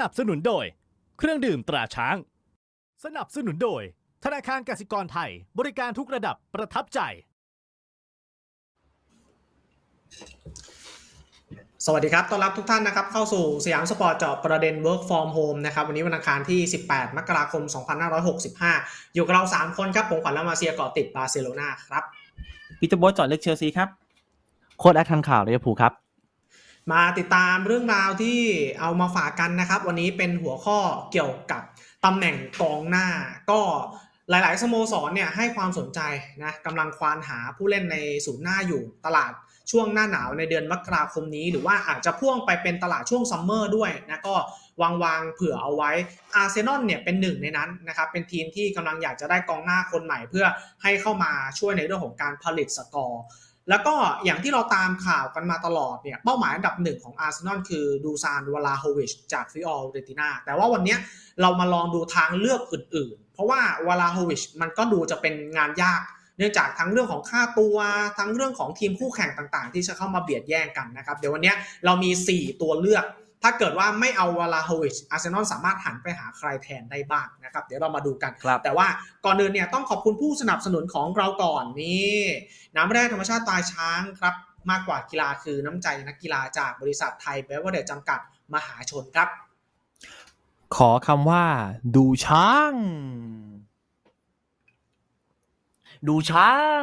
นับสนุนโดย เครื่องดื่มตราช้าง สนับสนุนโดย ธนาคารกสิกรไทย บริการทุกระดับประทับใจ สวัสดีครับ ต้อนรับทุกท่านนะครับ เข้าสู่สยามสปอร์ตเจาะประเด็น Work from Home นะครับ วันนี้วันอังคารที่ 18 มกราคม 2565 อยู่กับเรา 3 คนครับ ผมขวัญและมาเซียเกาะติดบาร์เซโลนาครับ พีเตอร์โบทจอดเลือกเชลซีครับ โค้ดแอคทันข่าวลิเวอร์พูลครับ มาติดตามเรื่องราวที่เอามาฝากกันนะครับ วันนี้เป็นหัวข้อเกี่ยวกับตำแหน่งกองหน้า ก็หลาย ๆ สโมสรเนี่ยให้ความสนใจนะกำลังควานหาผู้เล่นในศูนย์หน้าอยู่ตลาดช่วงหน้าหนาวในเดือนมกราคมนี้ หรือว่าอาจจะพ่วงไปเป็นตลาดช่วงซัมเมอร์ด้วยนะก็วางวางเผื่อเอาไว้อาร์เซนอลเนี่ยเป็นหนึ่งในนั้นนะครับเป็นทีมที่กำลังอยากจะได้กองหน้าคนใหม่ เพื่อให้เข้ามาช่วยในเรื่องของการผลิตสกอร์ แล้วก็อย่างที่เราตามข่าวกันมาตลอดเนี่ยเป้าหมายอันดับหนึ่งของอาร์เซนอลคือดูซานวลาโฮวิชจากฟิออเรตินาแต่ว่าวันนี้เรามาลองดูทางเลือกอื่นๆ เพราะว่าวลาโฮวิชมันก็ดูจะเป็นงานยากเนื่องจากทั้งเรื่องของค่าตัวทั้งเรื่องของทีมคู่แข่งต่างๆ ที่จะเข้ามาเบียดแย่งกันนะครับ เดี๋ยววันนี้เรามี 4 ตัวเลือก ถ้าเกิดว่าไม่เอาวลาโฮวิชอาร์เซนอลสามารถหันไปหาใครแทนได้บ้างนะครับ เดี๋ยวเรามาดูกันครับแต่ว่าก่อนอื่นเนี่ยต้องขอบคุณผู้สนับสนุนของเราก่อนนี่น้ำแร่ธรรมชาติตายช้างครับ มากกว่ากีฬาคือน้ำใจนักกีฬาจากบริษัทไทยเบเวอร์เดจจำกัดมหาชนครับ ขอคำว่า ดูช้าง ดูช้าง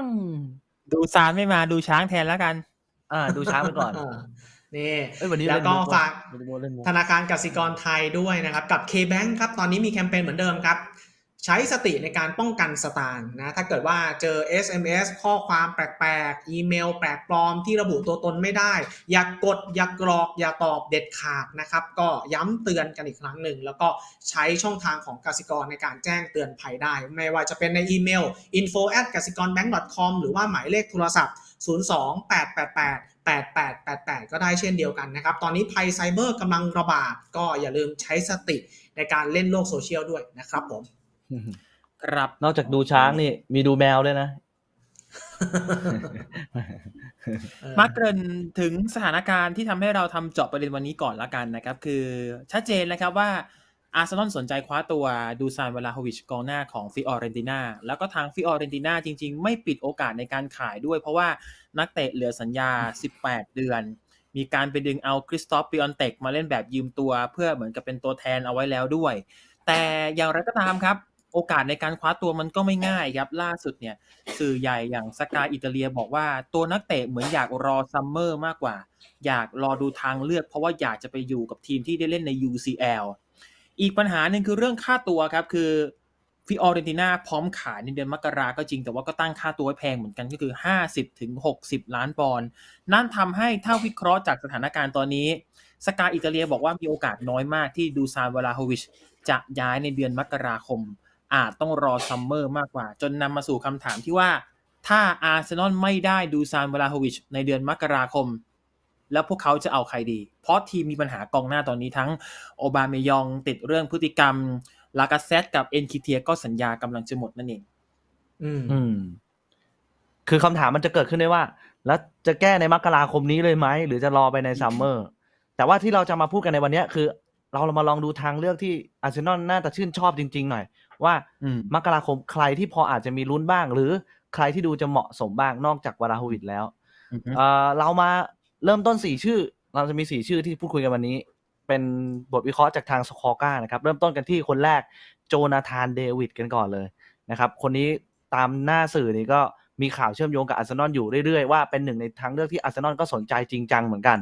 ดูซานไม่มาดูช้างแทนแล้วกัน อ่า ดูช้างไปก่อน นี่เอ้ยวันนี้แล้วเล่นก็มุกฝากวันนี้เล่นมุกธนาคารกสิกรไทยด้วยนะครับ กับ K-Bank ครับ ตอนนี้มีแคมเปญเหมือนเดิมครับ ใช้สติในการป้องกันสตางค์นะ ถ้าเกิดว่าเจอ SMS ข้อความแปลกๆ อีเมลแปลกปลอมที่ระบุตัวตนไม่ได้ อย่ากกด อย่ากรอก อย่าตอบเด็ดขาดนะครับ ก็ย้ำเตือนกันอีกครั้งหนึ่ง แล้วก็ใช้ช่องทางของกสิกรในการแจ้งเตือนภัยได้ ไม่ว่าจะเป็นในอีเมล info at กสิกร bank com หรือว่าหมายเลขโทรศัพท์ 02-888-8888 ก็ได้เช่นเดียวกันนะครับ ตอนนี้ภัยไซเบอร์กำลังระบาด ก็อย่าลืมใช้สติในการเล่นโลกโซเชียลด้วยนะครับผม ครับนอกจากดูช้างนี่มีดูแมวด้วยนะ มาเกรินถึงสถานการณ์ที่ทำให้เราทำเจาะประเด็นวันนี้ก่อนละกันนะครับ คือชัดเจนนะครับว่า อาร์เซนอลสนใจคว้าตัวดูซานเวลาโฮวิชกองหน้าของฟิออเรนตินาแล้วก็ทางฟิออเรนตินาจริง ๆ ไม่ปิดโอกาสในการขายด้วย เพราะว่านักเตะเหลือสัญญา 18 เดือน มีการไปดึงเอาคริสตอฟปิออนเตกมาเล่นแบบยืมตัว เพื่อเหมือนกับเป็นตัวแทนเอาไว้แล้วด้วย แต่อย่างไรก็ตามครับโอกาสในการคว้าตัวมันก็ไม่ง่ายครับล่าสุดเนี่ย สื่อใหญ่อย่างสกาอิตาเลียบอกว่าตัวนักเตะเหมือนอยากรอซัมเมอร์มากกว่า อยากรอดูทางเลือกเพราะว่าอยากจะไปอยู่กับทีมที่ได้เล่นใน UCL อีกปัญหาหนึ่งคือเรื่องค่าตัวครับ คือฟิออเรนติน่าพร้อมขายในเดือนมกราก็จริงแต่ว่าก็ตั้งค่าตัวไว้แพงเหมือนกันก็คือ 50ถึง60 ล้านปอนด์นั่นทำให้ถ้าวิเคราะห์จากสถานการณ์ตอนนี้ สกาอิตาเลียบอกว่ามีโอกาสน้อยมากที่ดูซานเวลาโฮวิชจะย้ายในเดือนมกราคม อาจต้องรอซัมเมอร์มากกว่า จนนำมาสู่คำถามที่ว่า ถ้าอาร์เซนอลไม่ได้ดูซานเวลาโฮวิชในเดือนมกราคม แล้วพวกเขาจะเอาใครดี เพราะทีมมีปัญหากองหน้าตอนนี้ทั้งโอบาเมยองติดเรื่องพฤติกรรม ลากาเซตกับเอ็นคิเทียก็สัญญากำลังจะหมดนั่นเอง อืมอืมคือคำถามมันจะเกิดขึ้นได้ว่า แล้วจะแก้ในมกราคมนี้เลยไหม หรือจะรอไปในซัมเมอร์ แต่ว่าที่เราจะมาพูดกันในวันเนี้ยคือเรามาลองดูทางเลือกที่อาร์เซนอลน่าจะชื่นชอบจริง ๆ หน่อย ว่าอืมมกราคมใครที่พออาจจะมีลุ้นบ้าง หรือใครที่ดูจะเหมาะสมบ้างนอกจากวาราโฮวิดแล้วอือฮึเอ่อเรามา เริ่มต้นสี่ชื่อ เราจะมีสี่ชื่อที่พูดคุยกันวันนี้ เป็นบทวิเคราะห์จากทางสคอก้านะครับ เริ่มต้นกันที่คนแรกโจนาธานเดวิดกันก่อนเลยนะครับ คนนี้ตามหน้าสื่อนี่ก็มีข่าวเชื่อมโยงกับอาร์เซนอลอยู่เรื่อยๆว่าเป็นหนึ่งในทางเลือกที่อาร์เซนอลก็สนใจจริงจังเหมือนกัน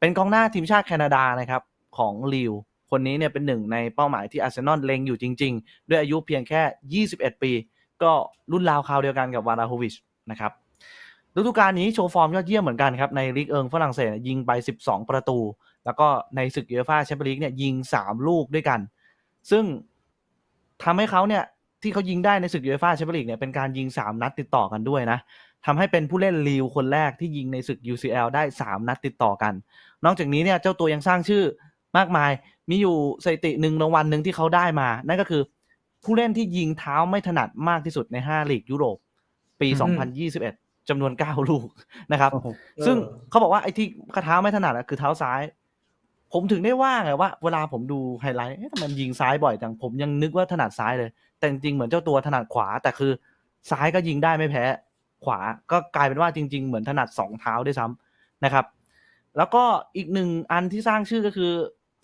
เป็นกองหน้าทีมชาติแคนาดานะครับของลิวคนนี้เนี่ยเป็นหนึ่งในเป้าหมายที่อาร์เซนอลเล็งอยู่จริง ๆ ด้วยอายุเพียงแค่ 21 ปี ก็รุ่นราวคราวเดียวกันกับวาราโฮวิชนะครับ ฤดูกาลนี้โชว์ฟอร์มยอดเยี่ยมเหมือนกันครับ ในลีกเอิงฝรั่งเศสยิงไป 12 ประตู แล้วก็ในศึกยูเอฟ่าแชมเปี้ยนลีกเนี่ยยิง 3 ลูกด้วยกัน ซึ่งทำให้เขาเนี่ยที่เขายิงได้ในศึกยูเอฟ่าแชมเปี้ยนลีกเนี่ยเป็นการยิง 3 นัดติดต่อกันด้วยนะทำให้เป็นผู้เล่นลีวคนแรกที่ยิงในศึก UCL ได้ 3 นัดติดต่อกัน นอกจากนี้เนี่ยเจ้าตัวยังสร้างชื่อมากมาย มีอยู่สถิติหนึ่งรางวัลหนึ่งที่เขาได้มา นั่นก็คือผู้เล่นที่ยิงเท้าไม่ถนัดมากที่สุดใน 5 ลีกยุโรป ปีอืม2021 จำนวน9ลูกนะครับโอ้โหซึ่งเออเขาบอกว่าไอ้ที่เท้าไม่ถนัดอะคือเท้าซ้าย ผมถึงได้ว่าไงว่าเวลาผมดูไฮไลท์เอ๊ะทำไมมันยิงซ้ายบ่อยจังผมยังนึกว่าถนัดซ้ายเลย แต่จริงๆเหมือนเจ้าตัวถนัดขวา แต่คือซ้ายก็ยิงได้ไม่แพ้ ขวาก็กลายเป็นว่าจริง ๆ เหมือนถนัดสองเท้าด้วยซ้ำนะครับ แล้วก็อีกหนึ่งอันที่สร้างชื่อก็คือ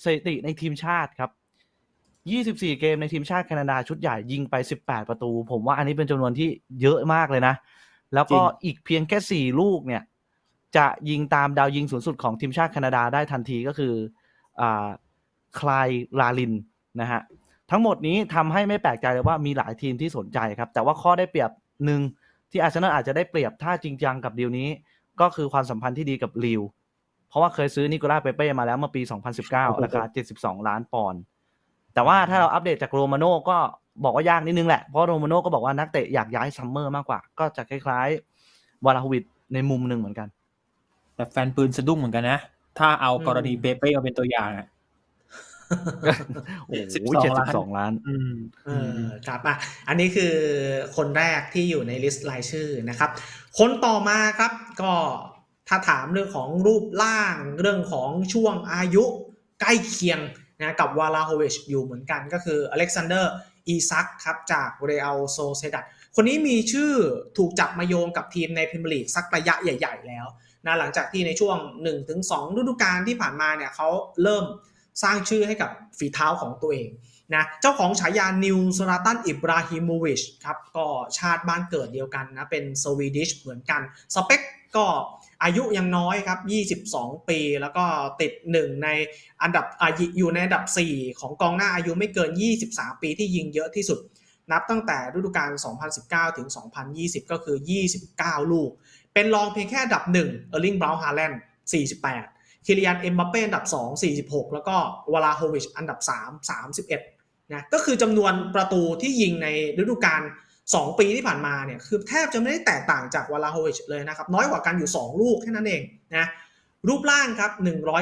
สถิติในทีมชาติครับ24 เกมในทีมชาติแคนาดาชุดใหญ่ยิงไป 18 ประตู ผมว่าอันนี้เป็นจำนวนที่เยอะมากเลยนะ แล้วก็จริงอีกเพียงแค่4ลูกเนี่ย จะยิงตามดาวยิงสูงสุดของทีมชาติแคนาดาได้ทันทีก็คืออ่าคลายลาลินนะฮะทั้งหมดนี้ทำให้ไม่แปลกใจเลยว่ามีหลายทีมที่สนใจครับ แต่ว่าข้อได้เปรียบหนึ่งที่อาร์เซนอลอาจจะได้เปรียบถ้าจริงจังกับดีลนี้ ก็คือความสัมพันธ์ที่ดีกับลิวเพราะว่าเคยซื้อนิโคลาเปเป้มาแล้วเมื่อปี 2019 ราคา 72 ล้านปอนด์แต่ว่าถ้าเราอัปเดตจากโรมาโน่ก็ บอกว่ายากนิดนึงแหละ เพราะโรมาโน่ก็บอกว่านักเตะอยากย้ายซัมเมอร์มากกว่า ก็จะคล้ายๆวาลาฮวิดในมุมหนึ่งเหมือนกัน แต่แฟนปืนสะดุ้งเหมือนกันนะ ถ้าเอากรณีเปเป้มาเป็นตัวอย่างอะโอ้โห12 72ล้านอืมเออครับอะอันนี้คือคนแรกที่อยู่ในลิสต์รายชื่อนะครับ คนต่อมาครับก็ถ้าถามเรื่องของรูปร่างเรื่องของช่วงอายุใกล้เคียงนะกับวาลาโฮวิชอยู่เหมือนกันก็คืออเล็กซานเดอร์ อีซักครับจากเรอัลโซเซดัดคนนี้มีชื่อถูกจับมาโยงกับทีมในพรีเมียร์ลีกสักระยะใหญ่ ๆ แล้วนะหลังจากที่ในช่วง 1-2ฤดูกาลที่ผ่านมาเนี่ยเขาเริ่มสร้างชื่อให้กับฝีเท้าของตัวเองนะเจ้าของฉายานิวสราตันอิบราฮิโมวิชครับก็ชาติบ้านเกิดเดียวกันนะเป็นสวีดิชเหมือนกัน สเปคก็ อายุยังน้อยครับ 22 ปี แล้วก็ติด1ในอันดับอยู่ในอันดับ 4 ของกองหน้าอายุไม่เกิน 23 ปีที่ยิงเยอะที่สุด นับตั้งแต่ฤดูกาล 2019 ถึง 2020 ก็คือ 29 ลูก เป็นรองเพียงแค่อันดับ1เออร์ลิงบราวน์ฮาแลนด์48 คิริยันเอ็มบัปเป้อันดับ 2 46 แล้วก็วลาโฮวิชอันดับ 3 31นะก็คือจำนวนประตูที่ยิงในฤดูกาล 2 ปีที่ผ่านมาเนี่ยคือแทบจะไม่ได้แตกต่างจากวลาโฮวิชเลยนะครับ น้อยกว่ากันอยู่ 2 ลูกแค่นั้นเองนะรูปร่างครับ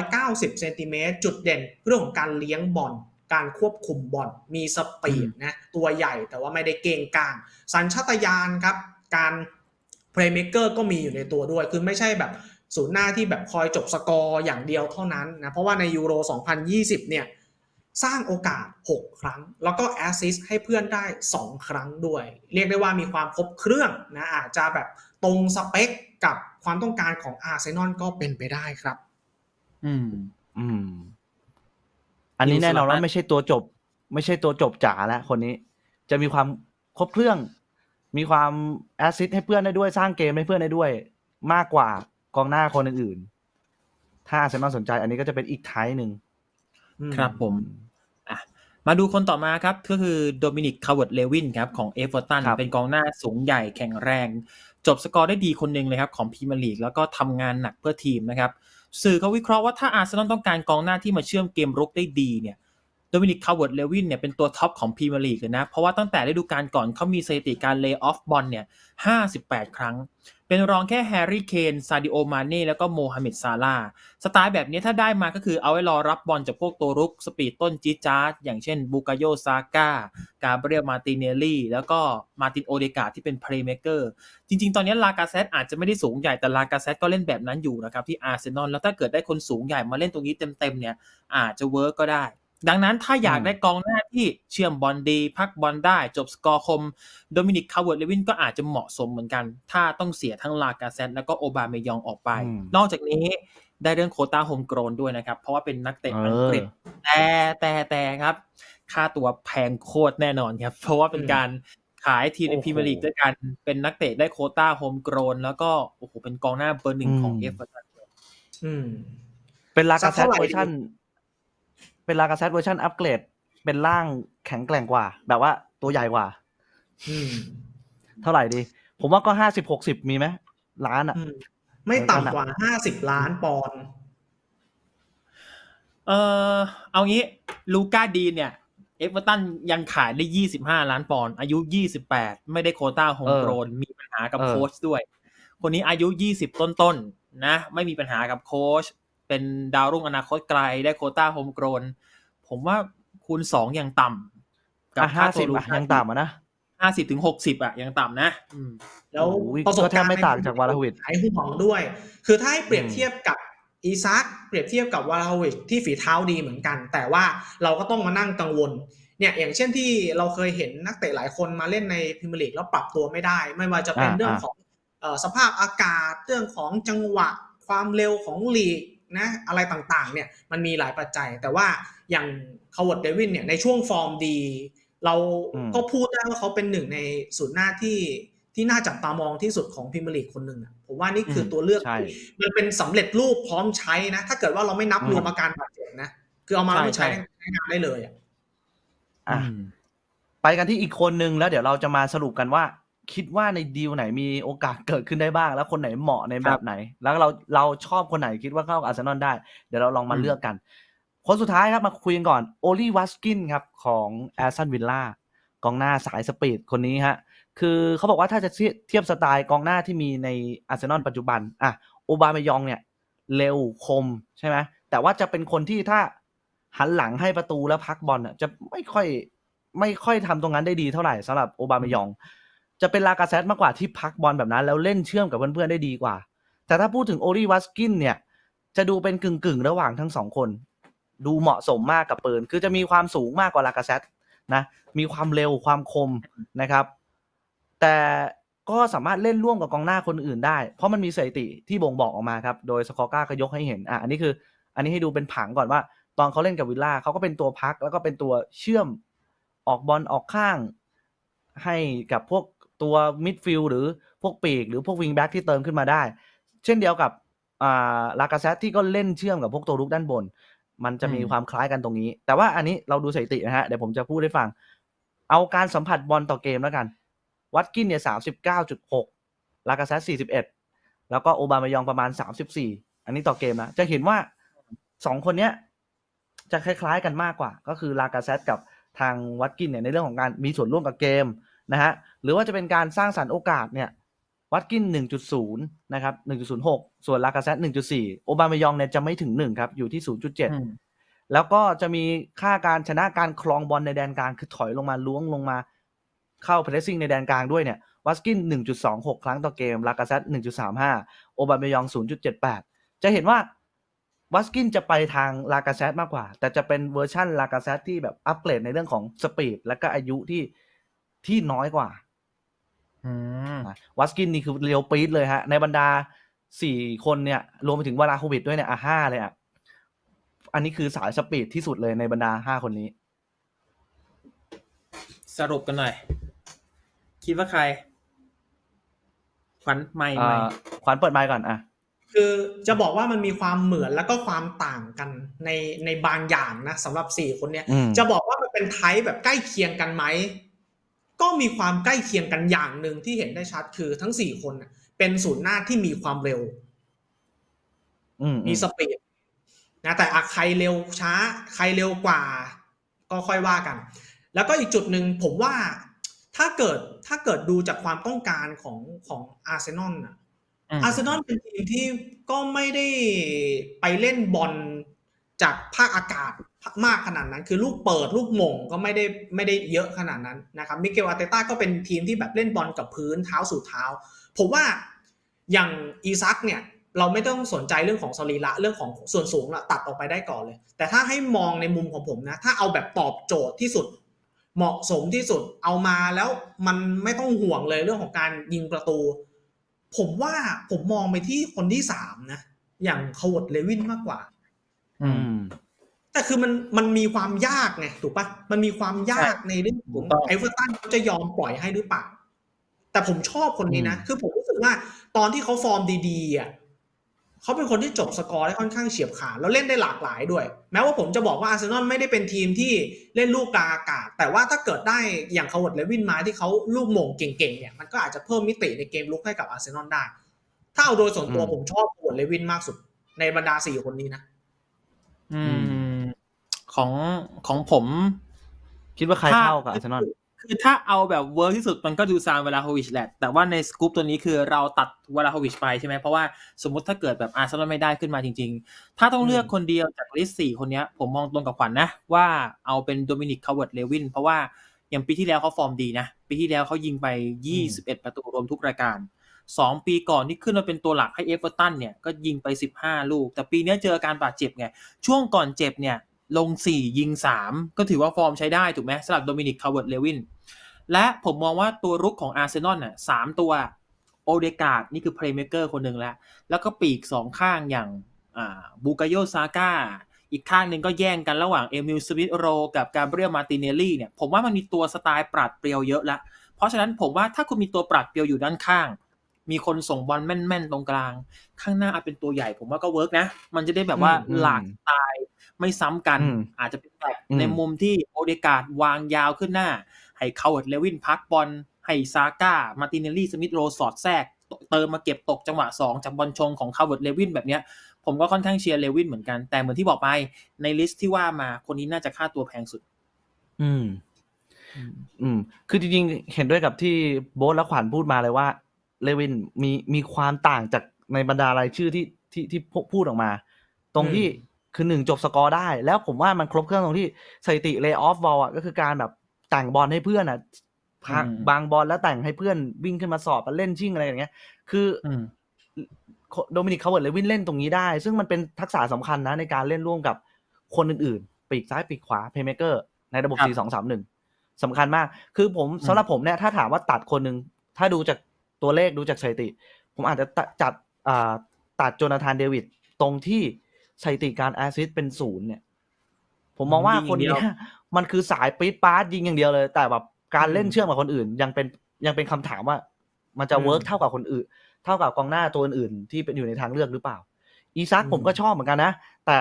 190 เซนติเมตรจุดเด่นเรื่องของการเลี้ยงบอลการควบคุมบอลมีสปีดนะตัวใหญ่แต่ว่าไม่ได้เก่งกลาง สัญชาตญาณครับ การเพลย์เม k เกอร์ก็มีอยู่ในตัวด้วย คือไม่ใช่แบบศูนย์หน้าที่แบบคอยจบสกอร์อย่างเดียวเท่านั้นนะเพราะว่าในยูโร 2020 เนี่ย สร้างโอกาส 6 ครั้ง แล้วก็แอสซิสต์ให้เพื่อนได้ 2 ครั้งด้วย เรียกได้ว่ามีความครบเครื่องนะอาจจะแบบตรงสเปคกับความต้องการของอาร์เซนอลก็เป็นไปได้ครับ อืม อืม อันนี้แน่นอนนิวสลาตันว่าไม่ใช่ตัวจบ ไม่ใช่ตัวจบจ๋าแล้วคนนี้ จะมีความครบเครื่อง มีความแอสซิสต์ให้เพื่อนได้ด้วยสร้างเกมให้เพื่อนได้ด้วย มากกว่ากองหน้าคนอื่นๆถ้าอาร์เซนอลสนใจ อันนี้ก็จะเป็นอีกไทป์หนึ่งครับผม อะมาดูคนต่อมาครับก็คือโดมินิกคาร์เวิร์ดเลวินครับของเอเวอร์ตันครับเป็นกองหน้าสูงใหญ่แข็งแรง จบสกอร์ได้ดีคนหนึ่งเลยครับของพรีเมียร์ลีกแล้วก็ทำงานหนักเพื่อทีมนะครับสื่อเขาวิเคราะห์ว่าถ้าอาร์เซนอลต้องการกองหน้าที่มาเชื่อมเกมรุกได้ดีเนี่ยโดมินิกคาร์เวิร์ดเลวินเนี่ยเป็นตัวท็อปของพรีเมียร์ลีกเลยนะ เพราะว่าตั้งแต่ฤดูกาลก่อนเขามีสถิติการเลย์ออฟบอลเนี่ย 58 ครั้ง เป็นรองแค่แฮร์รี่เคนซาดิโอมาเน่แล้วก็โมฮัมเหม็ดซาลาสไตล์แบบนี้ถ้าได้มาก็คือเอาไว้รอรับบอลจากพวกตัวรุก สปีดต้นจีจ๊าดอย่างเช่นบูกาโยซาก้ากาเบรียลมาติเนลลี่ แล้วก็มาตินโอเดกาที่เป็นเพลย์เมเกอร์จริง ๆ ตอนนี้ลากาเซตอาจจะไม่ได้สูงใหญ่แต่ลากาเซตก็เล่นแบบนั้นอยู่นะครับที่อาร์เซนอลแล้วถ้าเกิดได้คนสูงใหญ่มาเล่นตรงนี้เต็มๆเนี่ยอาจจะเวิร์กก็ได้ ดังนั้นถ้าอยากอืมได้กองหน้าที่เชื่อมบอลดี พักบอลได้จบสกอร์คมโดมินิกคาร์เวิร์ดเลวินก็อาจจะเหมาะสมเหมือนกัน ถ้าต้องเสียทั้งลากาเซตแล้วก็โอบาเมยองออกไปอืมนอกจากนี้ได้เรื่องโควต้าโฮมโกรนด้วยนะครับ เพราะว่าเป็นนักเตะอังกฤษแต่แต่แต่ครับ ค่าตัวแพงโคตรแน่นอนครับ เพราะว่าเป็นการขายทีมในโอ้โหพรีเมียร์ลีกด้วยกันเป็นนักเตะได้โควต้าโฮมโกรนแล้วก็โอ้โหเป็นกองหน้าเบอร์หนึ่งของอืมเอฟเวอร์ตันอืมเป็นลากาสักเซตเท่าไหร่เวอร์ชัน เป็นลากาเซตเวอร์ชันอัปเกรด เป็นร่างแข็งแกร่งกว่า แบบว่าตัวใหญ่กว่าอืมเท่าไหร่ดี ผมว่าก็ห้าสิบหกสิบมีไหมล้านอะอืมไม่ต่ำกว่า50ล้านปอนด์เออเอางี้ ลูก้าดีนเนี่ย เอฟเวอร์ตันยังขายได้25ล้านปอนด์อายุ28ไม่ได้โควต้าโฮมเออโกรนมีปัญหากับเออโค้ชด้วย คนนี้อายุ20ต้นๆนะ ไม่มีปัญหากับโค้ช เป็นดาวรุ่งอนาคตไกลได้โควต้าโฮมโกรนผมว่าคูณ2ยังต่ำอะค่าห้าตัสิวบลูอะก้ายังต่ำอะนะห้าสิบถึงหกสิบอะยังต่ำนะอืมแล้วโอ้ยประสบก็แทการบณ์ไม่ต่างจากวาลาวิดหายห่วงด้วย คือถ้าให้เปรียบเทียบกับอีซักเปรียบเทียบกับวาลาโฮวิชที่ฝีเท้าดีเหมือนกัน แต่ว่าเราก็ต้องมานั่งกังวลเนี่ยอย่างเช่นที่เราเคยเห็นนักเตะหลายคนมาเล่นในพรีเมียร์ลีกแล้วปรับตัวไม่ได้ ไม่ว่าจะเป็นอ่าเรื่องอ่าของเอ่อสภาพอากาศเรื่องของจังหวะความเร็วของลีก นะอะไรต่างๆเนี่ยมันมีหลายปัจจัย แต่ว่าอย่างคาร์วดเดวินเนี่ยในช่วงฟอร์มดี เราอืมก็พูดได้ว่าเขาเป็นหนึ่งในศูนย์หน้าที่ที่น่าจับตามองที่สุดของพรีเมียร์ลีกคนหนึ่งอะผมว่านี่คือตัวเลือกใช่ที่มันเป็นสำเร็จรูปพร้อมใช้นะ ถ้าเกิดว่าเราไม่นับอืมรวมอาการบาดเจ็บนะ คือเอามาแล้วใช่ใช้ใช่ใช้งานได้เลยอะอะอืมไปกันที่อีกคนนึงแล้วเดี๋ยวเราจะมาสรุปกันว่า คิดว่าในดีลไหนมีโอกาสเกิดขึ้นได้บ้าง แล้วคนไหนเหมาะในแบบไหน แล้วเราเราชอบคนไหนคิดว่าเข้ากับอาร์เซนอลได้ เดี๋ยวเราลองมาอืมเลือกกัน คนสุดท้ายครับมาคุยกันก่อนโอลีวัสกินครับของแอสตันวิลล่ากองหน้าสายสปีดคนนี้ฮะคือเขาบอกว่าถ้าจะเทียบเทียบสไตล์กองหน้าที่มีในอาร์เซนอลปัจจุบันอะโอบามายองเนี่ยเร็วคมใช่ไหมแต่ว่าจะเป็นคนที่ถ้าหันหลังให้ประตูแล้วพักบอลอะจะไม่ค่อยไม่ค่อยทำตรงนั้นได้ดีเท่าไหร่สำหรับโอบามายอง จะเป็นลากาเซตมากกว่าที่พักบอลแบบนั้น แล้วเล่นเชื่อมกับเพื่อนๆได้ดีกว่า แต่ถ้าพูดถึงโอลีวัสกินเนี่ย จะดูเป็นกึ่งๆ ระหว่างทั้งสองคน ดูเหมาะสมมากกับเปิร์นคือจะมีความสูงมากกว่าลากาเซตนะมีความเร็วความคมนะครับ แต่ก็สามารถเล่นร่วมกับกองหน้าคนอื่นได้ เพราะมันมีสถิติที่บ่งบอกออกมาครับ โดยสกอร์ก้าก็ยกให้เห็นอะอันนี้คือ อันนี้ให้ดูเป็นผังก่อนว่า ตอนเขาเล่นกับวิลล่าเขาก็เป็นตัวพักแล้วก็เป็นตัวเชื่อมออกบอลออกข้าง ให้กับพวก ตัวมิดฟิลด์หรือพวกปีก หรือพวกวิงแบ็กที่เติมขึ้นมาได้ เช่นเดียวกับอ่าลากาเซตที่ก็เล่นเชื่อมกับพวกตัวรุกด้านบน มันจะมีอืมความคล้ายกันตรงนี้ แต่ว่าอันนี้เราดูสถิตินะฮะ เดี๋ยวผมจะพูดให้ฟัง เอาการสัมผัสบอลต่อเกมแล้วกัน วัตกินเนี่ยสามสิบเก้าจุดหกลากาเซตสี่สิบเอ็ดแล้วก็โอบามายองประมาณสามสิบสี่อันนี้ต่อเกมนะ จะเห็นว่าสองคนเนี้ยจะคล้ายๆกันมากกว่า ก็คือลากาเซตกับทางวัตกินเนี่ยในเรื่องของการมีส่วนร่วมกับเกม นะฮะหรือว่าจะเป็นการสร้างสรรค์โอกาสเนี่ยวัตกิน 1.0 นะครับ 1.06 ส่วนลากาเซต1.4 โอบามายองเนี่ยจะไม่ถึง 1 ครับ อยู่ที่ 0.7อืมแล้วก็จะมีค่าการชนะการคลองบอลในแดนกลาง คือถอยลงมาล้วงลงมาเข้าเพรสซิ่งในแดนกลางด้วยเนี่ยวัสกิน 1.26 ครั้งต่อเกม ลากาเซต1.35 โอบามายอง 0.78 จะเห็นว่าวัสกินจะไปทางลากาเซตมากกว่า แต่จะเป็นเวอร์ชั่นลากาเซตที่แบบอัปเกรดในเรื่องของสปีดและก็อายุที่ ที่น้อยกว่าอืมนะวัสกินนี่คือเรียวปี๊ดเลยฮะ ในบรรดาสี่คนเนี่ย รวมไปถึงวาลาโควิดด้วยเนี่ยอะห้าเลยอะ อันนี้คือสายสปีดที่สุดเลยในบรรดาห้าคนนี้ สรุปกันหน่อย คิดว่าใคร ขวัญไม่อ่ไม่าขวัญเปิดไมค์ก่อนอะคือจะบอกว่ามันมีความเหมือนแล้วก็ความต่างกันในในบางอย่างนะสำหรับสี่คนเนี้ยอืมจะบอกว่ามันเป็นไทป์แบบใกล้เคียงกันไหม ก็มีความใกล้เคียงกันอย่างหนึ่งที่เห็นได้ชัดคือทั้งสี่คนน่ะเป็นศูนย์หน้าที่มีความเร็วอืมมีสปีดนะแต่อะใครเร็วช้า ใครเร็วกว่า ก็ค่อยว่ากัน แล้วก็อีกจุดหนึ่งผมว่าถ้าเกิดถ้าเกิดดูจากความต้องการของของอาร์เซนอลน่ะมอาร์เซนอลเป็นทีมที่ก็ไม่ได้ไปเล่นบอล จากภาคอากาศมากขนาดนั้น คือลูกเปิดลูกหม่งก็ไม่ได้ไม่ได้เยอะขนาดนั้นนะครับมิเกลอาเตต้าก็เป็นทีมที่แบบเล่นบอลกับพื้นเท้าสู่เท้า ผมว่าอย่างอีซักเนี่ยเราไม่ต้องสนใจเรื่องของสรีระเรื่องของส่วนสูงละตัดออกไปได้ก่อนเลย แต่ถ้าให้มองในมุมของผมนะ ถ้าเอาแบบตอบโจทย์ที่สุด เหมาะสมที่สุดเอามาแล้วมันไม่ต้องห่วงเลยเรื่องของการยิงประตู ผมว่าผมมองไปที่คนที่สามนะอย่างคาวดเลวินมากกว่า อือืมมแต่คือมันมันมีความยากไงถูกปะมันมีความยากในเรื่องขถูองกต้องไอเวอร์ตันเขาจะยอมปล่อยให้หรือเปล่าแต่ผมชอบคนนี้นะอืมคือผมรู้สึกว่าตอนที่เขาฟอร์มดีๆอะเขาเป็นคนที่จบสกอร์ได้ค่อนข้างเฉียบขาดแล้วเล่นได้หลากหลายด้วย แม้ว่าผมจะบอกว่าอาร์เซนอลไม่ได้เป็นทีมที่เล่นลูกกลางอากาศ แต่ว่าถ้าเกิดได้อย่างคาวดเลวินมาที่เขาลูกโมงเก่งๆเนี่ยมันก็อาจจะเพิ่มมิติในเกมลุกให้กับอาร์เซนอลได้ ถ้าเอาโดยส่วนตัวอืมผมชอบคาวดเลวินมากสุดในบรรดาสี่คนนี้นะ อืม ของของผม คิดว่าใครถ้าเข้ากับอาร์เซนอลคือถ้าเอาแบบเวิร์กที่สุดมันก็ดูซานเวลาโฮวิชแหละ แต่ว่าในสกู๊ปตัวนี้คือเราตัดเวลาโฮวิชไปใช่ไหมเพราะว่าสมมติถ้าเกิดแบบอาร์เซนอลไม่ได้ขึ้นมาจริง ๆ ถ้าต้องเลือกคนเดียวจากลิสต์สี่คนเนี้ยผมมองตรงกับขวัญนะ ว่าเอาเป็นโดมินิกคาร์เวิร์ดเลวินเพราะว่าอย่างปีที่แล้วเขาฟอร์มดีนะ ปีที่แล้วเขายิงไป 21 ประตูรวมทุกรายการ สองปีก่อนที่ขึ้นมาเป็นตัวหลักให้เอฟเวอร์ตันเนี่ยก็ยิงไป 15 ลูก แต่ปีนี้เจออาการบาดเจ็บไงช่วงก่อนเจ็บเนี่ยลง 4 ยิง 3 ก็ถือว่าฟอร์มใช้ได้ถูกไหมสำหรับโดมินิกคาร์เวิร์ดเลวินและผมมองว่าตัวรุกของอาร์เซนอลน่ะสามตัวโอเดกาดนี่คือเพลย์เมเกอร์คนหนึ่งแล้ว แล้วก็ปีกสองข้างอย่างบูกาโยซาก้าอีกข้างหนึ่งก็แย่งกันระหว่างเอมิลสมิธโรกับกาเบรียลมาติเนลลี่เนี่ยผมว่ามันมีตัวสไตล์ปราดเปรียวเยอะละเพราะฉะนั้นผมว่าถ้าคุณมีตัวปราดเปรียวอยู่ด้านข้าง มีคนส่งบอลแม่นๆตรงกลาง ข้างหน้าเอาเป็นตัวใหญ่ผมว่าก็เวิร์กนะ มันจะได้แบบว่าอืมหลากสไตล์ไม่ซ้ำกันอืมอาจจะเป็นแบบอืมในมุมที่โอเดกาดวางยาวขึ้นหน้า ให้คาวเวิร์ดเลวินพักบอลให้ซาก้า มาติเนลลี่ สมิธโรสอดแทรก เติมมาเก็บตกจังหวะ 2 จากบอลชงของคาวเวิร์ดเลวินแบบเนี้ย ผมก็ค่อนข้างเชียร์เลวินเหมือนกัน แต่เหมือนที่บอกไปในลิสต์ที่ว่ามาคนนี้น่าจะค่าตัวแพงสุด อืม อืม คือจริงๆ เห็นด้วยกับที่โบ๊ทและขวัญพูดมาเลยว่า เลวินมีมีความต่างจากในบรรดารายชื่อที่ที่ที่พูดออกมา ตรงที่อืมคือหนึ่งจบสกอร์ได้ แล้วผมว่ามันครบเครื่องตรงที่สถิติเลย์ออฟบอลอะก็คือการแบบแต่งบอลให้เพื่อนอะพักอืมบางบอลแล้วแต่งให้เพื่อนวิ่งขึ้นมาสอบมาเล่นชิ่งอะไรอย่างเงี้ย คือออืมโดมินิกคาร์เวิร์ดเลวินเล่นตรงนี้ได้ ซึ่งมันเป็นทักษะสำคัญนะในการเล่นร่วมกับคนอื่นๆ ปีกซ้ายปีกขวาเพย์เมเกอร์ในระบบครับ4 2 3 1สำคัญมาก คือผมอืมสำหรับผมเนี่ยถ้าถามว่าตัดคนหนึ่งถ้าดูจาก ตัวเลขดูจากสถิติ ผมอาจจะตัดจัดอ่าตัดโจนาธานเดวิดตรงที่สถิติการแอสซิสต์เป็นศูนย์เนี่ย ผมมองว่าคนเนี้ยมันคือสายปี๊ดป๊าดยิงอย่างเดียวเลย แต่แบบการเล่นเชื่อมกับคนอื่น ยังเป็นยังเป็นคำถามว่า มันจะอืมเวิร์กเท่ากับคนอื่น เท่ากับกองหน้าตัวอื่นๆที่เป็นอยู่ในทางเลือกหรือเปล่า อีซักอืมผมก็ชอบเหมือนกันนะ แต่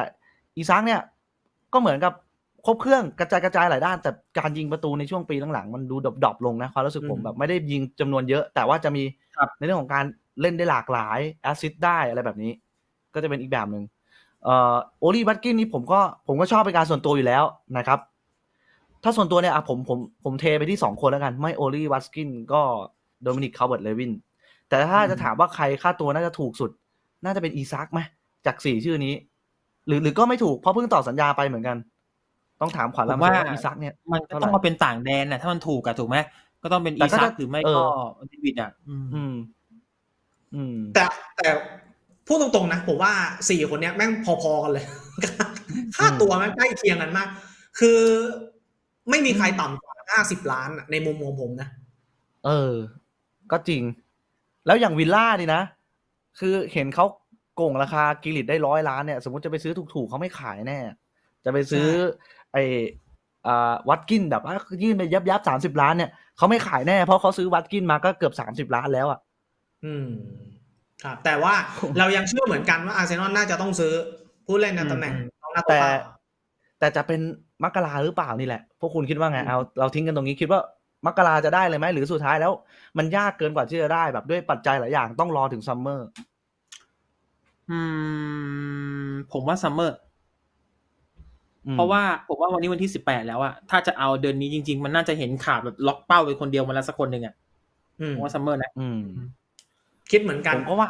อีซักเนี่ยก็เหมือนกับ ครบเครื่องกระจายกระจายหลายด้าน แต่การยิงประตูในช่วงปีหลังๆมันดูดรอปๆลงนะความรู้สึกผมแบบไม่ได้ยิงจำนวนเยอะ แต่ว่าจะมีครับในเรื่องของการเล่นได้หลากหลายแอสซิสต์ได้อะไรแบบนี้ ก็จะเป็นอีกแบบหนึ่งเอ่อโอลีบัตกินนี่ผมก็ผมก็ชอบเป็นการส่วนตัวอยู่แล้วนะครับ ถ้าส่วนตัวเนี่ยอะผมผมผมเทไปที่สองคนแล้วกัน ไม่โอลีวัตกินก็โดมินิกคาร์เบิร์ตเลวินแต่ถ้าจะถามว่าใครค่าตัวน่าจะถูกสุด น่าจะเป็นอีซักไหมจากสี่ชื่อนี้ หรือหรือก็ไม่ถูกเพราะเพิ่งต่อสัญญาไปเหมือนกัน ต้องถามขวัญผแล้วมว่าอีซักเนี่ยมันก็ต้องมาเป็นต่างแดนนะถ้ามันถูกอะถูกไหมก็ต้องเป็นแต่อีก็ซัจะกหรือไม่เอก็อเดวิดอะอืมอืม อืม แต่แต่พูดตรงๆนะผมว่าสี่คนเนี้ยแม่งพอๆกันเลย ค่าตัวแม่งใกล้เคียงกันมาก คือไม่มีใครต่ำกว่าห้าสิบล้านอะในมุมของผมนะ เออ ก็จริง แล้วอย่างวิลล่านี่นะ คือเห็นเขาโกงราคากิริตได้ร้อยล้านเนี่ย สมมติจะไปซื้อถูกๆเขาไม่ขายแน่ จะไปซื้อ ไออ่าวัดกินแบบว่ายื่นไปยับยับสามสิบล้านเนี่ยเขาไม่ขายแน่เพราะเขาซื้อวัดกินมาก็เกือบสามสิบล้านแล้วอะ อืม ครับ แต่ว่าเรายังเชื่อเหมือนกันว่าอาร์เซนอลน่าจะต้องซื้อ ผู้เล่นในตำแหน่งกองหน้าตัวแต่เป้าแต่จะเป็นมักกราหรือเปล่านี่แหละ พวกคุณคิดว่าไงเอาเราทิ้งกันตรงนี้คิดว่ามักกราจะได้เลยไหมหรือสุดท้ายแล้ว มันยากเกินกว่าที่จะได้แบบด้วยปัจจัยหลายอย่างต้องรอถึงซัมเมอร์ อืม ผมว่าซัมเมอร์อืม เพราะว่าผมว่าวันนี้วันที่สิบแปดแล้วอะถ้าจะเอาเดือนนี้จริง ๆ มันน่าจะเห็นขาดแบบล็อกเป้าไปคนเดียวมาแล้วสักคนหนึ่งอะอืมผมว่าซัมเมอร์นะอืมคิดเหมือนกันผมก็ว่า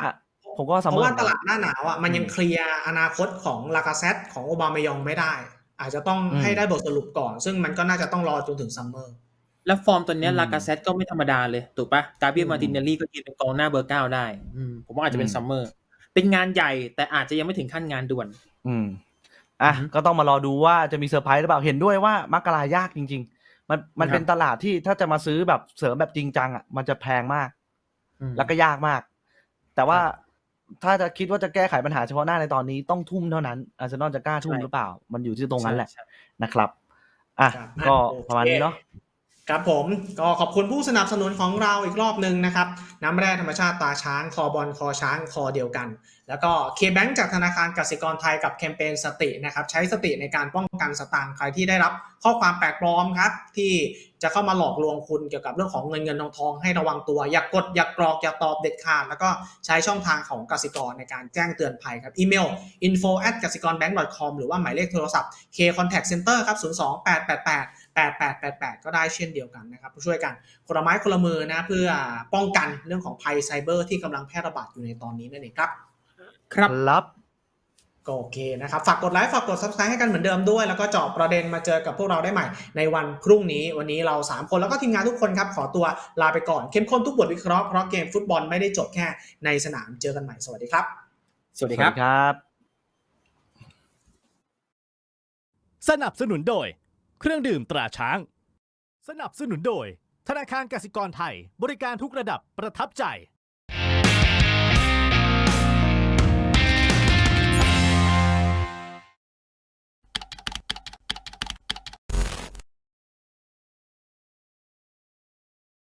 ผมก็ว่าซัมเพเมอราะร์ว่าตลาดหน้าหนาวอะมันยังเคลียร์อนาคตของลากาเซตของโอบามายองไม่ได้ อาจจะต้องให้ได้บทสรุปก่อน ซึ่งมันก็น่าจะต้องรอจนถึงซัมเมอร์แล้วฟอร์มตัวเนี้ยลากาเซตก็ไม่ธรรมดาเลย ถูกปะกาเบียอืลมมาตินเนลลี่ก็ยืนเป็นกองหน้าเบอร์เก้าได้อืมผมว่าอาจจะเป็นซัมเมอร์เป็นงานใหญ่แต่อาจจะยังไม่ถึงขั้นงานด่วน อืม อะอือฮึก็ต้องมารอดูว่าจะมีเซอร์ไพรส์หรือเปล่าเห็นด้วยว่ามักกรายากจริง ๆ มันมันครับเป็นตลาดที่ถ้าจะมาซื้อแบบเสริมแบบจริงจังอะมันจะแพงมากอืมแล้วก็ยากมาก แต่ว่าถ้าจะคิดว่าจะแก้ไขปัญหาเฉพาะหน้าในตอนนี้ต้องทุ่มเท่านั้นอาร์เซนอลจะกล้าทุ่มหรือเปล่า มันอยู่ที่ตรงนั้นแหละใช่นะครับ อะครับก็โอเคประมาณนี้เนาะ ครับผมก็ขอบคุณผู้สนับสนุนของเราอีกรอบหนึ่งนะครับน้ำแร่ธรรมชาติตาช้างคอบอลคอช้างคอเดียวกัน แล้วก็เคแบงจากธนาคารกสิกรไทยกับแคมเปญสตินะครับใช้สติในการป้องกันสตางค์ใครที่ได้รับข้อความแปลกปลอมครับ ที่จะเข้ามาหลอกลวงคุณเกี่ยวกับเรื่องของเงินเงินทองทองให้ระวังตัว อย่ากกดอย่ากกรอกอย่าตอบเด็ดขาด แล้วก็ใช้ช่องทางของกสิกรในการแจ้งเตือนภัยครับอีเมล info at กสิกร bank com หรือว่าหมายเลขโทรศัพท์ K contact center ครับ 02888 8888 ก็ได้เช่นเดียวกันนะครับช่วยกันคนละไม้คนละมือนะเพื่อป้องกันเรื่องของภัยไซเบอร์ที่กำลังแพร่ระบาดอยู่ในตอนนี้นั่นเองครับ ครับครับก็โอเคนะครับ ฝากกดไลค์ฝากกด subscribe ให้กันเหมือนเดิมด้วย แล้วก็เจาะประเด็นมาเจอกับพวกเราได้ใหม่ในวันพรุ่งนี้ วันนี้เรา 3 คนแล้วก็ทีมงานทุกคนครับ ขอตัวลาไปก่อน เข้มข้นทุกบทวิเคราะห์เพราะเกมฟุตบอลไม่ได้จบแค่ในสนามเจอกันใหม่สวัสดีครับ สวัสดีครับครับสนับสนุนโดย เครื่องดื่มตราช้าง สนับสนุนโดย ธนาคารกสิกรไทย บริการทุกระดับประทับใจ